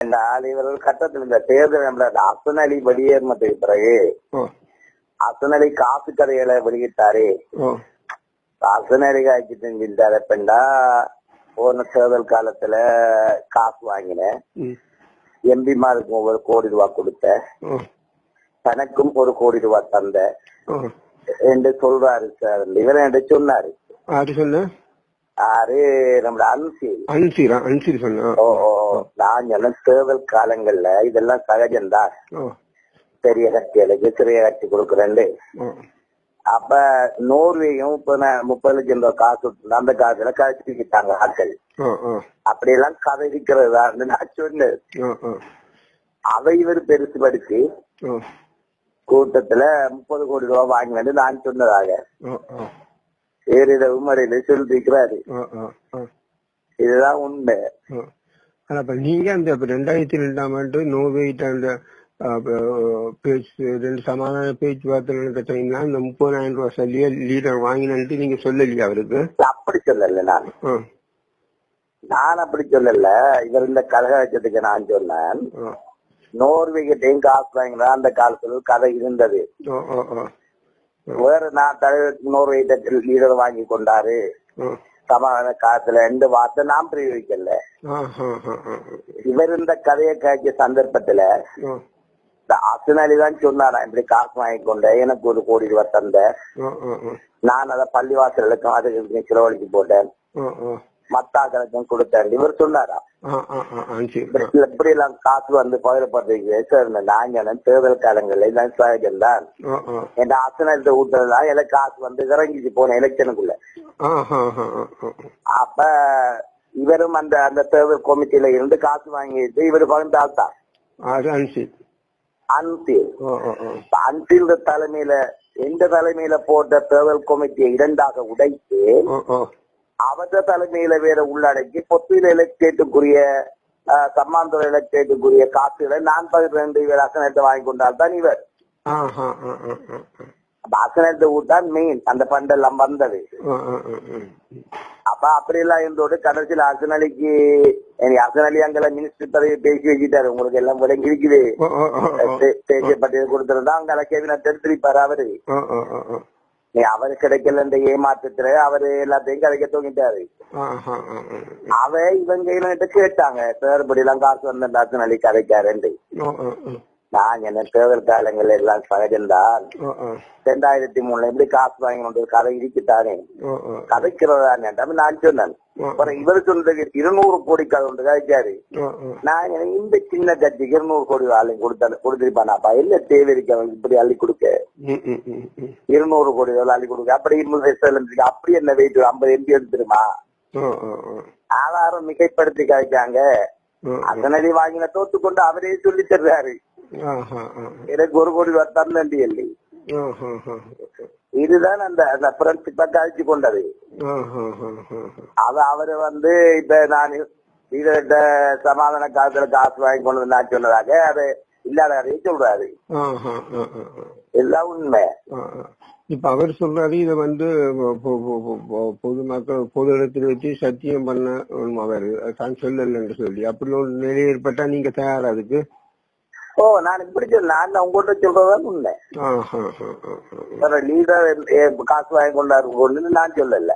என்றால் இவர் ஒரு கட்டத்தில் இந்த தேர்தல் நம்மளோட அசனலி வெளியேறினதுக்கு பிறகு அசனலி காசு கதைகளை வெளியிட்டாரு. அசனலி காய்ச்சி செஞ்சிருந்தாரு பெண்டா போன தேர்தல் காலத்துல காசு வாங்கினேன். ம். எம்பிமாருக்கு ஒரு கோடி ரூபாய் கொடுத்தேன். ஓ. தனக்கும் ஒரு கோடி ரூபாய் தந்த என்று சொல்றாரு சார். இவர் என்று சொன்னாரு. அது அன்சீல் அன்சீரா. அன்சீர்? சொன்ன? ஓ. நான் சொன்ன தேர்தல் காலங்கள்ல இதெல்லாம் சகஜம்தான் பெரிய கட்சிகளுக்கு சிறிய கட்சி கொடுக்குறேன் ஓ அப்ப நோர்வேயும் முப்பது முப்பது லட்சம் ரூபாய் காசு அந்த காசுல கழிச்சுக்கிட்டாங்க ஆட்கள். அப்படி எல்லாம் கதை இருக்கிறதா? நான் சொன்னேன். அதை இவர் பெருசுபடுத்தி ஓ கூட்டத்துல முப்பது கோடி ரூபாய் வாங்கினது நான் சொன்னதாக. வேறு உமரையில சொல்லிருக்கிறாரு இதுதான் உண்மை. அப்ப நீங்க அந்த ரெண்டாயிரத்தி ரெண்டாம் ஆண்டு நோவேட்ட அந்த பேச்சு ரெண்டு சமாதான பேச்சுவார்த்தை நடந்த டைம்ல அந்த முப்பதாயிரம் ரூபாய் சொல்லியே லீடர் வாங்கினு நீங்க சொல்லலையா அவருக்கு? அப்படி சொல்லல நான். நான் அப்படி சொல்லல. இவர் இந்த கழகத்துக்கு நான் சொன்னேன். நோர்வேகிட்டையும் காசு வாங்கினா அந்த காலத்துல கதை இருந்தது. வேற நான் தலைவர் நோர்வே லீடர் வாங்கி கொண்டாரு. சமாதான காலத்துல ரெண்டு வார்த்தை நான் பிரயோகிக்கல. இவர் இந்த கதையை காய்ச்ச சந்தர்ப்பத்துல இந்த அசனாலி தான் சொன்னாரா இப்படி காசு வாங்கி கொண்டேன் எனக்கு ஒரு கோடி ரூபாய் தந்த. நான் அதை பள்ளிவாசலுக்கும் அதுக்கு செலவழிச்சு போட்டேன். மத்தாக்களுக்கும் கொடுத்தேன். இவர் சொன்னாரா? இப்படி எல்லாம் காசு வந்து பகிரப்படுறீங்க சார் தேர்தல் காலங்கள்ல இதான் தான் என் அசனத்தை ஊட்டுறதுதான் எனக்கு காசு வந்து இறங்கிச்சு போன எலெக்ஷனுக்குள்ள. அப்ப இவரும் அந்த அந்த தேர்தல் கமிட்டியில இருந்து காசு வாங்கிட்டு இவர் பகிர்ந்தால் தான் அது அன்சீர் அன்சீல். அன்சீல் தலைமையில எந்த தலைமையில போட்ட தேர்தல் கமிட்டியை இரண்டாக உடைத்து அவத தலைமையில வேற உள்ளடக்கி பொத்தியில எலக்டேட்டுக்குரிய சம்மாந்துறை எலக்டேட்டுக்குரிய காசுகளை நான் பகிர்ந்து இவர் அசனத்தை வாங்கி கொண்டால் தான் இவர் அசனத்தை ஊட்டான் மெயின் அந்த பண்டெல்லாம் வந்தது. அப்ப அப்படி எல்லாம் இருந்தோடு கடைசியில் அசனலிக்கு அசனலி அங்கெல்லாம் மினிஸ்டர் பதவி பேசி வச்சுட்டாரு. உங்களுக்கு எல்லாம் விளங்கி இருக்குது. தேசிய பட்டியல் கொடுத்திருந்தா அங்க கேபின திருத்திருப்பாரு அவரு. அவரு கிடைக்கல இந்த ஏமாற்றத்துல அவரு எல்லாத்தையும் கிடைக்க தூங்கிட்டாரு. அவ இவங்க கிட்ட கேட்டாங்க தேர்தல் எல்லாம் காசு வந்த அசனலி கதைக்காருன்னு நான் என்ன தேர்தல் காலங்கள் எல்லாம் சகஜம்தான் ரெண்டாயிரத்தி மூணுல எப்படி காசு வாங்கணும் கதை இருக்குத்தானே ஓ ஓ கதைக்கிறதா நான் சொன்னேன். அப்புறம் இவர் சொன்னது இருநூறு கோடி கதை ஒன்று கதைச்சாரு எனக்கு இந்த சின்ன கட்சிக்கு இருநூறு கோடி ஆளுங்க கொடுத்த கொடுத்திருப்பானாப்பா? என்ன தேவை இருக்கு அவனுக்கு இப்படி அள்ளி கொடுக்க? இருநூறு கோடி அள்ளி கொடுக்க. அப்படி இருநூறு அப்படி என்ன வெயிட் ஐம்பது எம்பி எடுத்துருமா? ஆதாரம் மிகைப்படுத்தி ஓ அதனடி வாங்கின தோத்து கொண்டு அவரே சொல்லி தர்றாரு. எனக்கு ஒரு கோடி ரூபாய் தரலண்டி இல்லை இதுதான் அந்த பிரெண்ட்ஷிப்பை கழிச்சு கொண்டது. அது அவரு வந்து இப்ப நான் இதட்ட சமாதான காலத்துல காசு வாங்கி கொண்டு நான் சொன்னதாக அது இல்லாத சொல்றாரு. எல்லாம் உண்மை. இப்ப அவர் சொல்றாரு இத வந்து பொதுமக்கள் பொது இடத்தில் வச்சு சத்தியம் பண்ண அவர் தான் சொல்லல என்று சொல்லி. அப்படி ஒரு நிலை ஏற்பட்டா நீங்க தயாரா அதுக்கு? ஓ நான் இப்படி சொல்ல நான் உங்ககிட்ட சொல்றதுதான் உண்மை லீடர் காசு வாங்கி கொண்டாரு கொண்டு நான் சொல்லல.